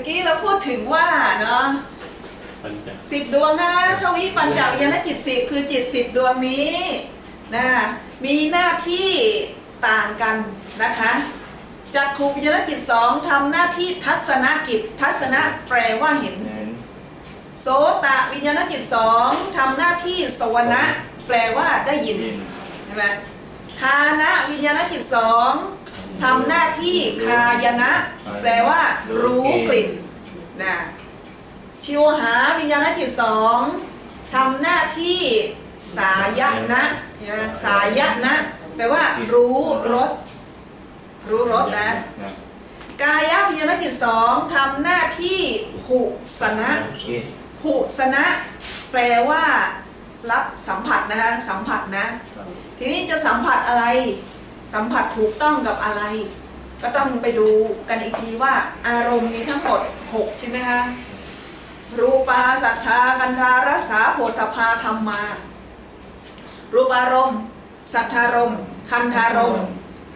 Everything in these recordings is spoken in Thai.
อกี้เราพูดถึงว่าเนาะปัญจสิบดวงนะทวีปัญจวิญญาณจิตสิบคือจิตสิบดวงนี้นะมีหน้าที่ต่างกันนะคะจักขูวิญญาณจิตสองทำหน้าที่ทัศนกิจ ทัศนะแปลว่าเห็นเห็นโสตะวิญญาณจิตสองทำหน้าที่สวนะแปลว่าได้ยินยินใช่ไหมคานะวิญญาณจิตสอง ทำหน้าที่คายนะ แปลว่า รู้กลิ่นนะชิวหาวิญญาณจิตสองทำหน้าที่สายนะนะสายนะ แปลว่า รู้รสรู้รสนะนะ กายวิญญาณจิตสองทำหน้าที่หุสนะกินหุสนะ แปลว่า รับสัมผัสนะคะสัมผัสนะครับทีนี้จะสัมผัสอะไร สัมผัสถูกต้องกับอะไร ก็ต้องไปดูกันอีกทีว่าอารมณ์มีทั้งหมด6ใช่ไหมคะรูปาสัทธากันธารสาโพธพาธรรมา รูปารมณ์ สัทธารมณ์ คันธารมณ์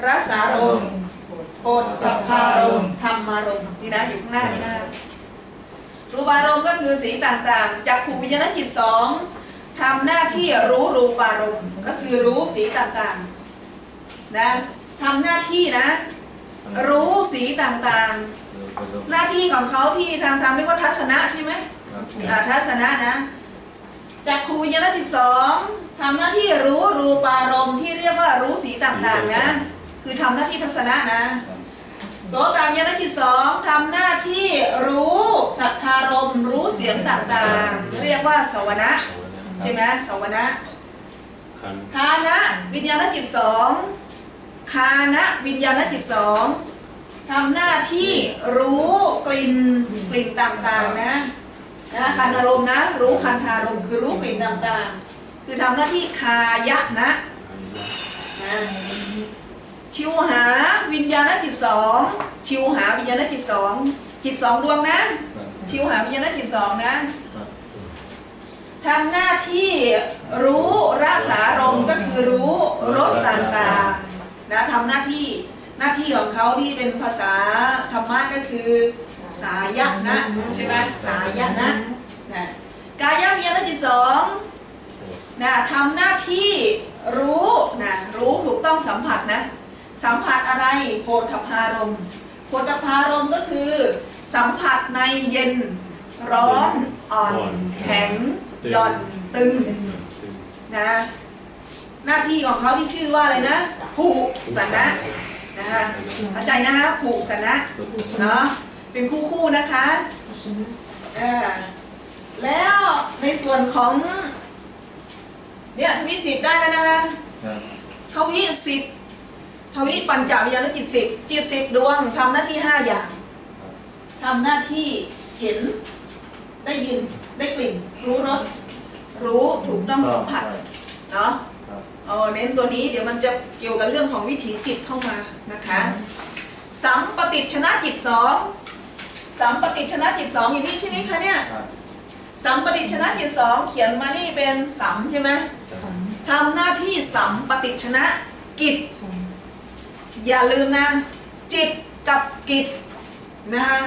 รสารมณ์โพธพารมณ์ธรรมารมณ์นี่นะอยู่ข้างหน้านี่นะรูปารมณ์ก็คือสีต่างๆจากขูวิญญาณจิตสองทำหน้าที่รู้รูปารมณ์ก็คือรู้สีต่างๆ นะทำหน้าที่นะ รู้สีต่างๆ หน้าที่ของเขาที่ทางทำเรียกว่าทัศนะใช่ไหมอ่าทัศนะนะจากครูวิญญาณจิตสองทำหน้าที่รู้รูปารมณ์ที่เรียกว่ารู้สีต่างๆนะ คือทำหน้าที่ทัศนะนะโสตามยานจิตสองทำหน้าที่รู้สัทธารมณ์รู้เสียงต่างๆ เรียกว่าสวนะใช่ไหมสวนะคันคานะวิญญาณจิตสอง คานะวิญญาณจิตสองทำหน้าที่รู้กลิ่นกลิ่นต่างๆนะนะคันธารมณ์นะ รู้คันธารมณ์คือรู้กลิ่นต่างๆ คือทำหน้าที่คายะนะนะชิวหาวิญญาณจิตสองชิวหาวิญญาณจิตสองจิตสองดวงนะ ชิวหาวิญญาณจิตสองนะทำหน้าที่รู้รสารมก็คือรู้รสต่างๆ นะทำหน้าที่หน้าที่ของเขาที่เป็นภาษาธรรมะก็คือ สายะนะใช่ไหมสายะนะนะกายวิญญาณจิตสองนะทำหน้าที่รู้นะรู้ถูกต้องสัมผัสนะสัมผัสอะไรโพธพารมณ์โพธพารมณ์ก็คือ สัมผัสในเย็นร้อนอ่อน แข็งหย่อนตึงนะ หน้าที่ของเขาที่ชื่อว่าอะไรนะผูสนะนะคะเข้าใจนะคะผูสนะเนาะเป็นคู่คู่ๆนะคะเออแล้วในส่วนของเนี่ยทวิสิบได้แล้วนะคะทวิสิบทวิปัญจวิญญาณจิตสิบจิตสิบดวงทำหน้าที่ห้าอย่างทำหน้าที่เห็นได้ยินได้กลิ่น รู้รสรู้ถูกต้องสัมผัสเนาะ เออเน้นตัวนี้เดี๋ยวมันจะเกี่ยวกับเรื่องของวิถีจิตเข้ามานะคะสัมปติชนะจิตสองสัมปติชนะจิตสองอย่างนี้ใช่ไหมคะเนี่ยสัมปติชนะจิตสองเขียนมานี่เป็นสัมใช่ไหมทำหน้าที่สัมปติชนะกิจ อย่าลืมนะจิตกับกิจนะคะ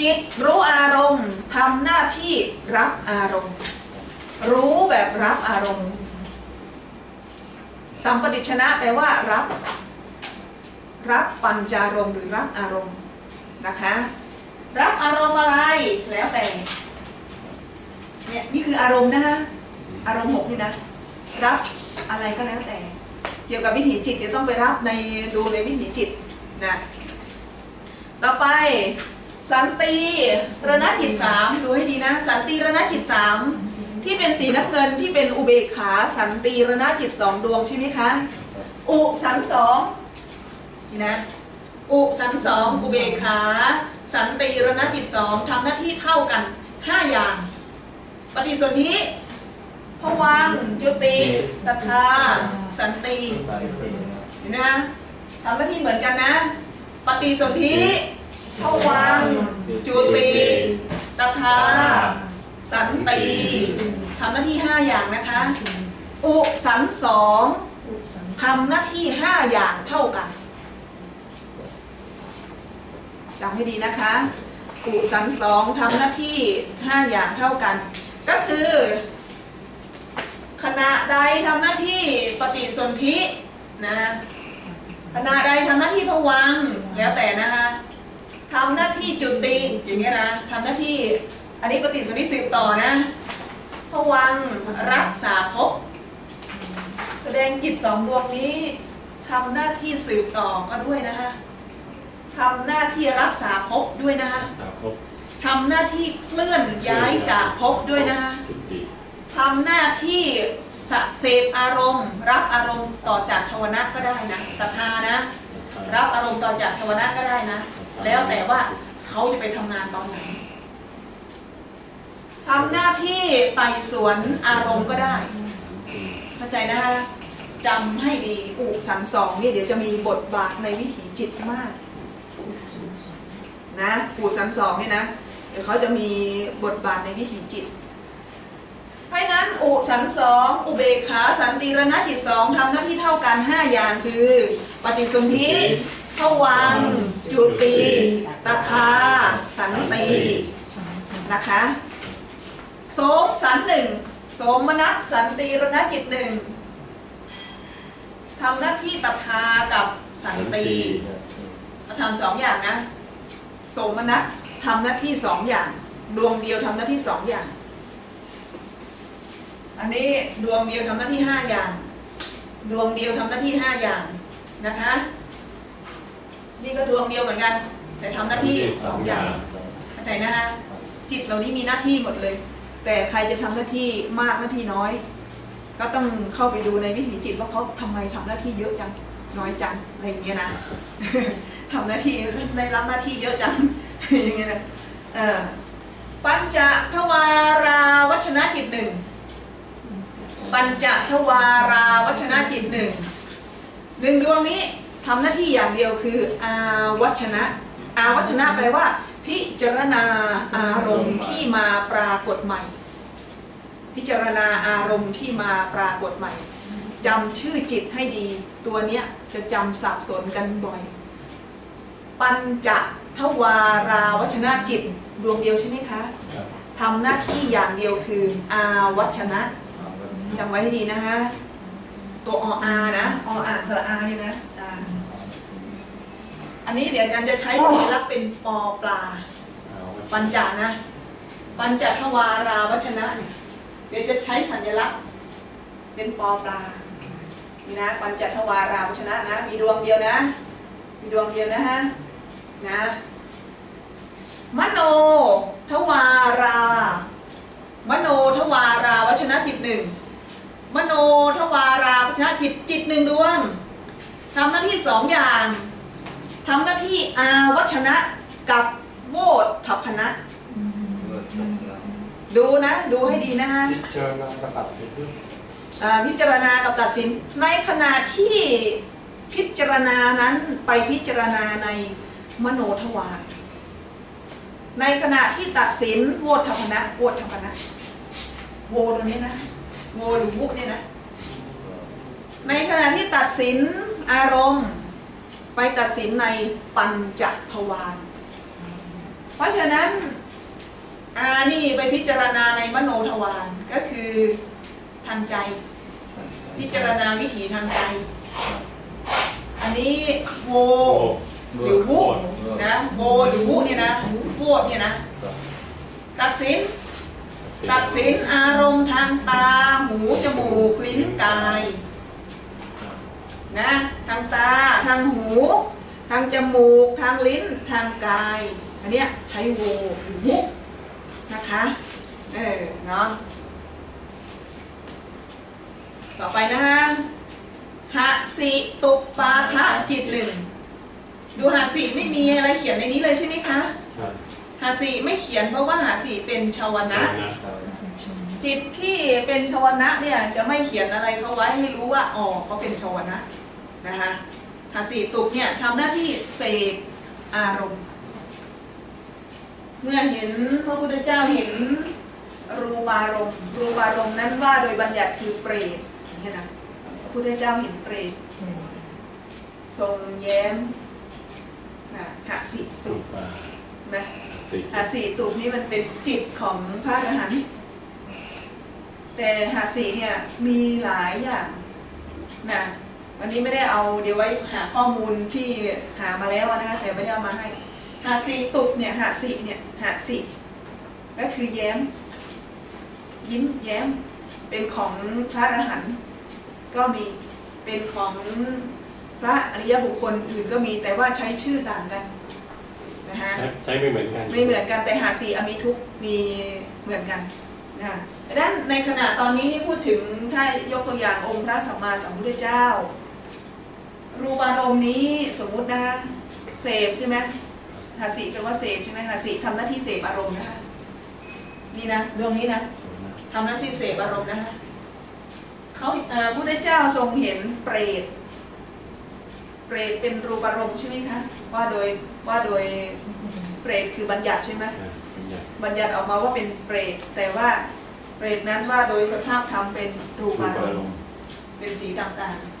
จิตรู้อารมณ์ทำหน้าที่รับอารมณ์ รู้แบบรับอารมณ์ สัมปติชนะแปลว่ารับ รับปัญจารมหรือรับอารมณ์นะคะ รับอารมณ์อะไรแล้วแต่เนี่ยนี่คืออารมณ์นะฮะอารมณ์หกนี่นะ รับอะไรก็แล้วแต่ เกี่ยวกับวิถีจิตเดี๋ยวต้องไปรับในดูในวิถีจิตนะต่อไปสันติระณจิตสามดูให้ดีนะ สันติระณจิตสาม ที่เป็นสีน้ำเงินที่เป็นอุเบกขาสันติระณจิตสองดวงใช่ไหมคะอุสันสองนี่นะอุสันสองอุเบกขา สันติระณจิตสองทำหน้าที่เท่ากันห้าอย่าง ปฏิสนธิพวังจุติตถาสันติเห็นนะทำหน้าที่เหมือนกันนะ ปฏิสนธิพวังจุติตถา สันติทำหน้าที่ห้าอย่างนะคะ อุสันสองทำหน้าที่ห้าอย่างเท่ากันจำให้ดีนะคะปอุสันสองทำหน้าที่ห้าอย่างเท่ากัน ก็คือขณะใดทำหน้าที่ปฏิสนธินะขณะใดทำหน้าที่พวังค์แล้วแต่นะคะทำหน้าที่จุติอย่างเงี้ยนะทำหน้าที่ อันนี้ปฏิสนธิสืบต่อนะพวังค์รักษาภพแสดงจิตสองดวงนี้ทำหน้าที่สืบต่อก็ด้วยนะคะทำหน้าที่รักษาภพด้วยนะคะตาพบทำหน้าที่เคลื่อนย้ายจากภพด้วยนะคะจุติทำหน้าที่สะเสพอารมณ์ รับอารมณ์ต่อจากชวนะก็ได้นะตถานะ รับอารมณ์ต่อจากชวนะก็ได้นะ แล้วแต่ว่าเขาจะไปทำงานตอนไหน ทำหน้าที่ไต่สวนอารมณ์ก็ได้ เข้าใจนะคะจำให้ดีอุสันสองนี่เดี๋ยวจะมีบทบาทในวิถีจิตมากนะอุสันสองนี่นะเดี๋ยวเขาจะมีบทบาทในวิถีจิตเพราะนั้นอุสันสองอุเบกขาสันติรณจิตสองทำหน้าที่เท่ากันห้าอย่างคือ ปฏิสนธิทวังจุติตถาสันตินะคะ โสมสันหนึ่งโสมนัสสันติรณจิตหนึ่งทำหน้าที่ตถากับสันติเขาทำสองอย่างนะ โสมนัสทำหน้าที่สองอย่าง ดวงเดียวทำหน้าที่สองอย่าง อันนี้ดวงเดียวทำหน้าที่ห้าอย่าง ดวงเดียวทำหน้าที่ห้าอย่างนะคะ นี่ก็ดวงเดียวเหมือนกัน แต่ทำหน้าที่สองอย่างเข้าใจนะคะจิตเรานี่มีหน้าที่หมดเลย แต่ใครจะทำหน้าที่มากหน้าที่น้อย ก็ต้องเข้าไปดูในวิถีจิตว่าเขาทำไมทำหน้าที่เยอะจังน้อยจังอะไรอย่างเงี้ยนะทำหน้าที่ได้รับหน้าที่เยอะจังอย่างเงี้ยนะเออปัญจทวาราวัชนะจิตหนึ่งปัญจทวาราวัชนะจิตหนึ่งหนึ่งดวงนี้ทำหน้าที่อย่างเดียวคืออาวัชนะอาวัชนะแปลว่า พิจารณาอารมณ์ที่มาปรากฏใหม่ พิจารณาอารมณ์ที่มาปรากฏใหม่จำชื่อจิตให้ดี ตัวเนี้ยจะจำสับสนกันบ่อย ปัญจทวาราวัชนะจิตดวงเดียวใช่ไหมคะทำหน้าที่อย่างเดียวคือ อาวัชนะจำไว้ให้ดีนะฮะตัวออานะออ่านสระอาเนี่ยนะ นนี้เดี๋ยวอาจารย์จะใช้สัญลักษณ์เป็นปอปลา ปัญจานะ ปัญจทวาราวัชนะเนี่ยเดี๋ยวจะใช้สัญลักษณ์เป็นปอปลานี่นะปัญจทวาราวัชนะนะ มีดวงเดียวนะ มีดวงเดียวนะฮะนะมโนทวารามโนทวาราวัชนะจิตหนึ่งมโนทวาราวัชนะจิตจิตหนึ่งดวงทำหน้าที่สองอย่าง ทำหน้าที่อาวัชนะกับโวทัพพนะดูนะ ดูให้ดีนะฮะเจอแล้วก็ตัดสินด้วยอ่าพิจารณากับตัดสิน ในขณะที่พิจารณานั้นไปพิจารณาในมโนทวารในขณะที่ตัดสินโวทัพพนะโวทัพพนะโวตรงนี้นะโวหรือวุเนี่ยนะ ในขณะที่ตัดสินอารมณ์ ไปตัดสินในปัญจทวารเพราะฉะนั้นอานี่ไปพิจารณาในมโนทวารก็คือทางใจ พิจารณาวิถีทางใจ อันนี้โวหรือวุนะโวหรือวุเนี่ยนะโวเนี่ยนะ ตัดสิน ตัดสินอารมณ์ทางตา หู จมูก ลิ้น กาย นะทางตาทางหู ทางจมูก ทางลิ้นทางกาย อันเนี้ยใช้โวหรือวุนะคะเออเนาะต่อไปนะฮะหะสิตุปาทะจิตหนึ่งดูหะสิไม่มีอะไรเขียนในนี้เลยใช่ไหมคะหะสิไม่เขียนเพราะว่าหะสิเป็นชาวนะ จิตที่เป็นชวนะเนี่ยจะไม่เขียนอะไรเขาไว้ให้รู้ว่าอ๋อเขาเป็นชวนะ นะคะหาสีตุกเนี่ยทำหน้าที่เสพอารมณ์ เมื่อเห็นพระพุทธเจ้าเห็นรูปารมณ์รูปารมณ์นั้นว่าโดยบัญญัติคือเปรตอย่างนี้นะพระพุทธเจ้าเห็นเปรตทรงแย้มนะหาสีตุกนะติหาสีตุนี่มันเป็นจิตของพระอรหันต์แต่หาสีเนี่ยมีหลายอย่างนะ วันนี้ไม่ได้เอาเดี๋ยวไว้หาข้อมูลที่หามาแล้วนะคะแต่ไม่ได้เอามาให้หาสีตุกเนี่ยหาสีเนี่ยหาสีก็คือแย้ม ยิ้มแย้ม เป็นของพระอรหันต์ก็มีเป็นของพระอริยบุคคลอื่นก็มีแต่ว่าใช้ชื่อต่างกันนะคะใช้ใช้ไม่เหมือนกันไม่เหมือนกันแต่หาสีอมิทุกมีเหมือนกันนะดังนั้นในขณะตอนนี้นี่พูดถึงถ้ายกตัวอย่างองค์พระสัมมาสัมพุทธเจ้า รูปารมณ์นี้สมมุตินะเสพใช่ไหมหาสีแปลว่าเสพใช่ไหมหาสีทำหน้าที่เสพอารมณ์นะคะนี่นะดวงนี้นะทำหน้าที่เสพอารมณ์นะคะเขาเอ่อพระพุทธเจ้าทรงเห็นเปรตเปรตเป็นรูปารมณ์ใช่ไหมคะว่าโดยว่าโดยเปรตคือบัญญัติใช่ไหมอ่าเป็นอย่างบัญญัติออกมาว่าเป็นเปรตแต่ว่าเปรตนั้นว่าโดยสภาพธรรมเป็นรูรูปาปรอามรณ์มณ์เป็นสีต่างๆ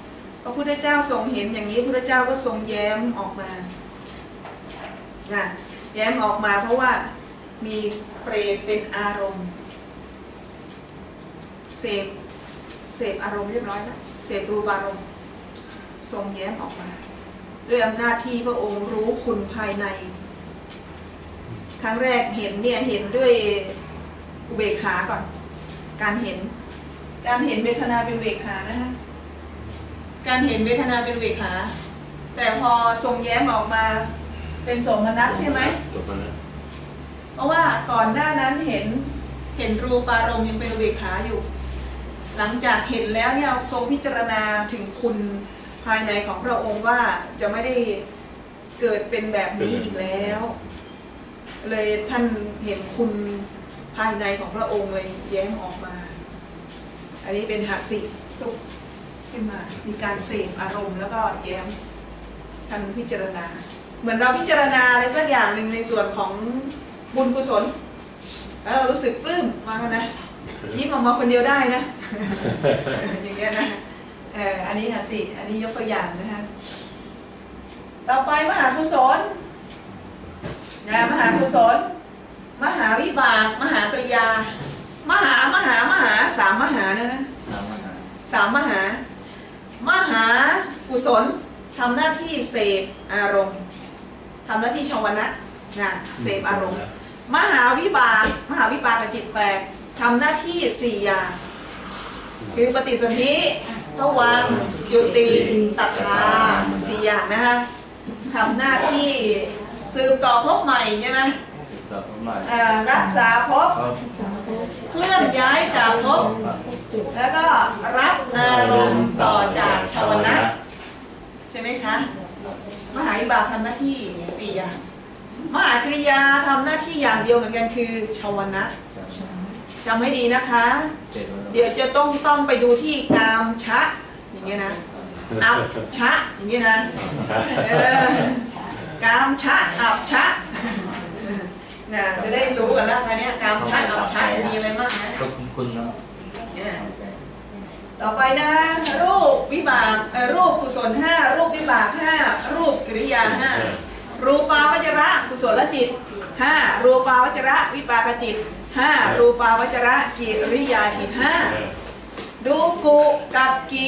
พระพุทธเจ้าทรงเห็นอย่างนี้พระพุทธเจ้าก็ทรงแย้มออกมานะแย้มออกมาเพราะว่ามีเปรตเป็นอารมณ์เสพเสพอารมณ์เรียบร้อยแล้วเสพรูปอารมณ์ทรงแย้มออกมาด้วยอำนาจที่พระองค์รู้คุณภายใน ครั้งแรกเห็นเนี่ยเห็นด้วยอุเบกขาก่อน การเห็น การเห็นเวทนาเป็นเบกขานะคะ การเห็นเวทนาเป็นอุเบกขาแต่พอทรงแย้มออกมาเป็นสมนัตใช่ไหมจบแล้วนะเพราะว่าก่อนหน้านั้นเห็นเห็นรูปารมณ์ยังเป็นอุเบกขาอยู่ หลังจากเห็นแล้วเนี่ยทรงพิจารณาถึงคุณภายในของพระองค์ว่าจะไม่ได้เกิดเป็นแบบนี้อีกแล้ว เลยท่านเห็นคุณภายในของพระองค์เลยแย้มออกมา อันนี้เป็นหาสิตุก ขึ้นมา มีการเสพอารมณ์แล้วก็แย้มท่านพิจารณา เหมือนเราพิจารณาอะไรสักอย่างหนึ่งในส่วนของบุญกุศล แล้วเรารู้สึกปลื้มมากันนะยิ้มออกมาคนเดียวได้นะ อย่างเงี้ยนะเอออันนี้หาสิ อันนี้ยกตัวอย่างนะคะต่อไปมหากุศลนะมหากุศล มหาวิบาก มหาปริยา มหามหามหาสามมหานะคะตามมาหาสามมหา มหากุศลทำหน้าที่เสพอารมณ์ทำหน้าที่ชาวนะนะเสพอารมณ์ มหาวิบากมหาวิบากกับจิตแปดทำหน้าที่สี่อย่างคือปฏิสนธิทวังยุติตัทธาสี่อย่างนะคะทำหน้าที่สืบต่อภพใหม่ใช่ไหมติดต่อเข้ามาอ่ารักษาภพครับเคลื่อนย้ายจากภพ แล้วก็รับอารมณ์ต่อจากชาวนะใช่ไหมคะ มหาวิบาทำหน้าที่สี่อย่างมหากริยาทำหน้าที่อย่างเดียวเหมือนกันคือชาวนะจำให้ดีนะคะ เดี๋ยวจะต้องต้องไปดูที่กามชะ อย่างเงี้ยนะอับชะ อย่างเงี้ยนะกามชะอับชะนะจะได้รู้กันแล้วอันเนี้ยกามชะอับชะมีอะไรบ้างนะก็คุณเนาะ ต่อไปนะ รูปวิบากเอ่อรูปกุศลห้ารูปวิบากห้ารูปกิริยาห้ารูปาวจระกุศลจิตห้ารูปาวจระวิปากจิตห้ารูปาวจระกิริยาจิตห้าเออดูกุกับกิ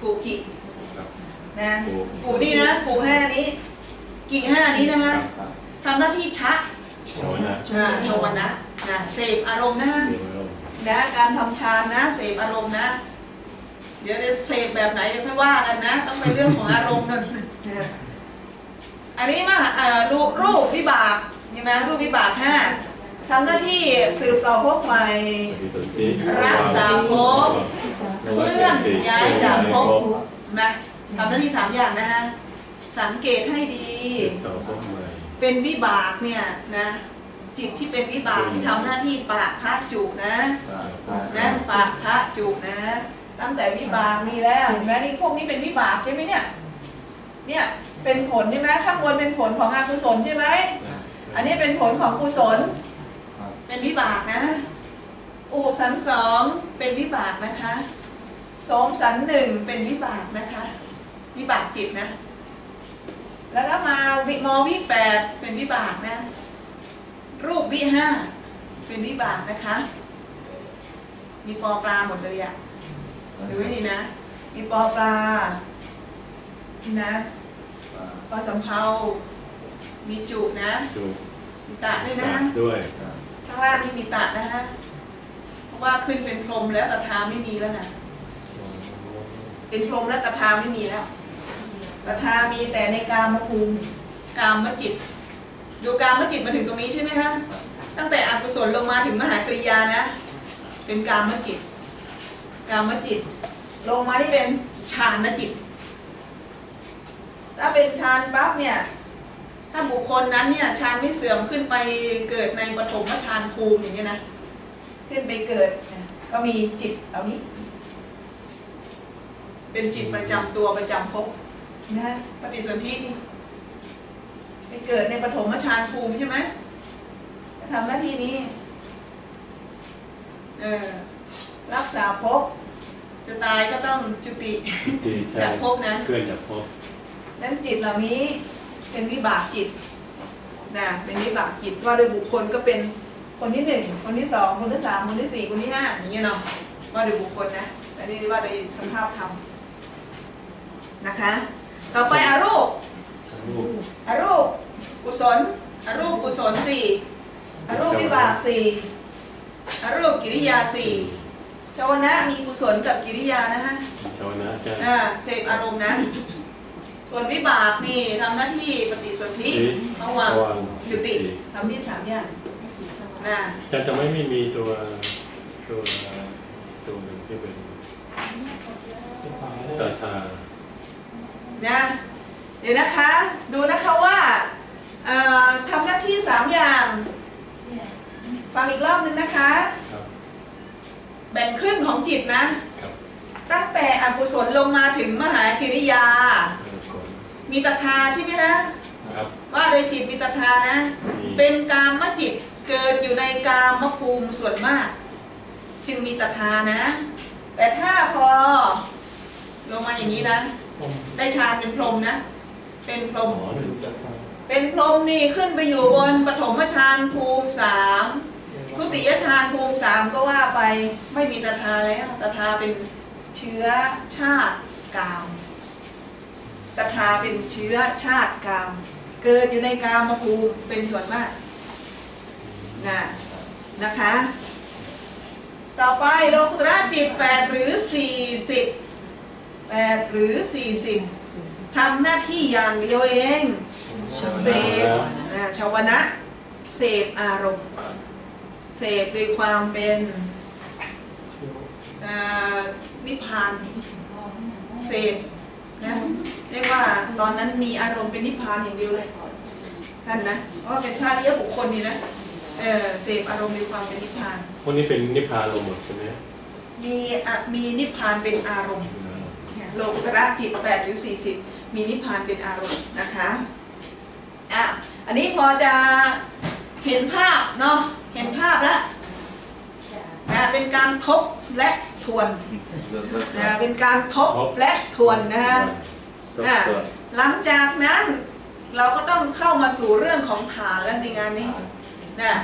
กุกิครับนะกุกุนี่นะกุห้านี้ กิห้านี้นะครัฮะบครับทำหน้าที่ชะโอ้นะอ่าชาวนะนะเสพอารมณ์นะ นะการทำฌานนะ เสพอารมณ์นะ เดี๋ยวจะเสพแบบไหนเดี๋ยวค่อยว่ากันนะ ต้องเป็นเรื่องของอารมณ์นะอันนี้มาเอ่อรูรูปวิบากใช่ไหมรูปวิบากห้าทำหน้าที่สืบต่อภพใหม่ปฏิสนธิรักษาภพเคลื่อนย้ายจากภพนะทำหน้าที่สามอย่างนะฮะสังเกตให้ดีติดต่อพวกใหม่เป็นวิบากเนี่ยนะ จิตที่เป็นวิบากที่ทำหน้าที่ปะพระจุนะนะปะพระจุนะ ตั้งแต่วิบากนี่แล้วเห็นไหมนี่พวกนี้เป็นวิบากใช่ไหมเนี่ยเนี่ยเป็นผลใช่ไหมข้างบนเป็นผลของอกุศลใช่ไหมอันนี้เป็นผลของกุศล เป็นวิบากนะอุสันสองเป็นวิบากนะคะสมสันหนึ่งเป็นวิบากนะคะ วิบากจิตนะ แล้วก็มาวิมอวิแปดเป็นวิบากนะ รูปวิห้าเป็นวิบากนะคะ มีปอปลาหมดเลยอะดูให้ดีนะ มีปอปลานี่นะปอสำเภามีจุนะจูมีตะด้วยนะด้วยข้างล่างนี่มีตะนะฮะเพราะว่าขึ้นเป็นพรหมแล้วตถาไม่มีแล้วนะเป็นพรหมแล้วตถาไม่มีแล้วตถามีแต่ในกามภูมิกามจิต ดูการมจิตมาถึงตรงนี้ใช่ไหมคะตั้งแต่อกุศลลงมาถึงมหากริยานะ เป็นการมจิต การมจิต ลงมาที่เป็นฌานจิต ถ้าเป็นฌานปั๊บเนี่ยถ้าบุคคลนั้นเนี่ยฌานไม่เสื่อมขึ้นไปเกิดในปฐมฌานภูมิอย่างเงี้ยนะขึ้นไปเกิดก็มีจิตเหล่านี้ เป็นจิตประจำตัวประจำภพนะปฏิสนธินี่ ไปเกิดในปฐมฌานภูมิใช่ไหมจะทำหน้าที่นี้ เออรักษาภพจะตายก็ต้องจุติที่ใช่จากภพนะเคลื่อนจากภพนั้นจิตเหล่านี้เป็นวิบากจิตนะเป็นวิบากจิตว่าโดยบุคคลก็เป็นคนที่หนึ่งคนที่สองคนที่สามคนที่สี่คนที่ห้าอย่างเงี้ยเนาะว่าโดยบุคคลนะแต่นี่ว่าโดยสภาพธรรมนะคะ ต่อไปอารูปรูปอารูป กุศลอารูปกุศลสี่อารูปวิบากสี่อารูปกิริยาสี่ชาวนะมีกุศลกับกิริยานะฮะชาวนะจะอ่าเสพอารมณ์นะส่วนวิบากนี่ทำหน้าที่ปฏิสนธิจิตภวังค์ภวังค์จุติทำที่สามอย่างนะจะจะไม่ไม่มีตัวตัวตัวหนึ่งที่เป็นตาตานะเดี๋ยวนะคะ ดูนะคะว่าเอ่อ ทำหน้าที่สามอย่าง ฟังอีกรอบหนึ่งนะคะครับแบ่งครึ่งของจิตนะครับตั้งแต่อกุศลลงมาถึงมหากิริยาเออก่อนมีตถาใช่ไหมฮะครับว่าโดยจิตมีตถานะมีเป็นกามจิตเกิดอยู่ในกามภูมิส่วนมาก จึงมีตถานะ แต่ถ้าพอลงมาอย่างนี้นะ ได้ฌานเป็นพรหมนะ เป็นพรหมหมอหนึ่ง เป็นพรหมนี่ขึ้นไปอยู่บนปฐมฌานภูมิสามทุติยฌานภูมิสามก็ว่าไปไม่มีตถาแล้วตถาเป็นเชื้อชาติกามตถาเป็นเชื้อชาติกาม เกิดอยู่ในกามภูมิเป็นส่วนมากนะนะคะ ต่อไปโลกุตระจิตแปดหรือสี่สิบแปดหรือสี่สิบทำหน้าที่อย่างเดียวเอง เสพอ่าชาวนะเสพอารมณ์ เสพด้วยความเป็นอ่านิพพานเสพนะเรียกว่าตอนนั้นมีอารมณ์เป็นนิพพานอย่างเดียวเลยท่านนะเพราะว่าเป็นท่าเรียกบุคคลนี่นะเออเสพอารมณ์ด้วยความเป็นนิพพานพวกนี้เป็นนิพพานลงหมดใช่ไหมมีอะมีนิพพานเป็นอารมณ์เนี่ยโลกุตระจิตแปดหรือสี่สิบมีนิพพานเป็นอารมณ์นะคะ อะอันนี้พอจะเห็นภาพเนาะเห็นภาพแล้วนะเป็นการทบและทวนนะเป็นการทบและทวนนะฮะตัวอะตัวหลังจากนั้นเราก็ต้องเข้ามาสู่เรื่องของฐานและสิงานนี้นะ